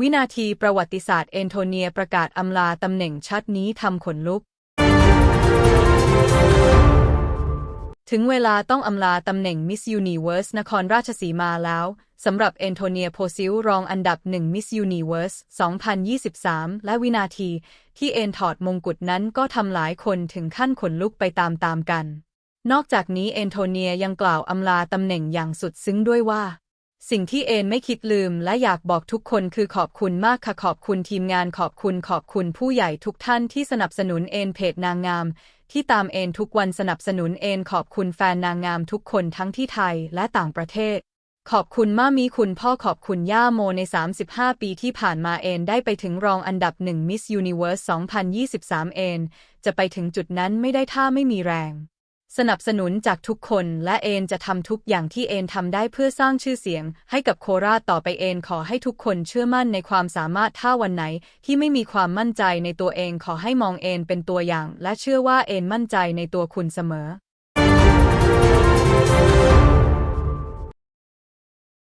วินาทีประวัติศาสตร์เอนโทเนียประกาศอำลาตำแหน่งชัดนี้ทำขนลุก ถึงเวลาต้องอำลาตำแหน่งมิสยูนิเวิร์สนครราชสีมาแล้วสำหรับเอนโทเนียโพซิลรองอันดับหนึ่งมิสยูนิเวิร์ส2023 และวินาทีที่เอนถอดมงกุฎนั้นก็ทำหลายคนถึงขั้นขนลุกไปตามๆกัน นอกจากนี้เอนโทเนียยังกล่าวอำลาตำแหน่งอย่างสุดซึ้งด้วยว่า สิ่งที่เอนไม่คิดลืมและอยากบอกทุกคนคือขอบคุณมากค่ะขอบคุณทีมงานขอบคุณขอบคุณผู้ใหญ่ทุกท่านที่สนับสนุนเอนเพจนางงาม ที่ตามเอนทุกวันสนับสนุนเอนขอบคุณแฟนนางงามทุกคนทั้งที่ไทยและต่างประเทศ ขอบคุณม่ามีคุณพ่อขอบคุณย่าโมใน 35 ปีที่ผ่านมาเอนได้ไปถึงรองอันดับหนึ่งมิสยูนิเวิร์ส2023 เอนจะไปถึงจุดนั้นไม่ได้ถ้าไม่มีแรง สนับสนุนจากทุกคนและเอนจะทำทุกอย่างที่เอนทำได้เพื่อสร้างชื่อเสียง ให้กับโคราชต่อไปเอนขอให้ทุกคนเชื่อมั่นในความสามารถถ้าวันไหน ที่ไม่มีความมั่นใจในตัวเองขอให้มองเอนเป็นตัวอย่าง และเชื่อว่าเอนมั่นใจในตัวคุณเสมอ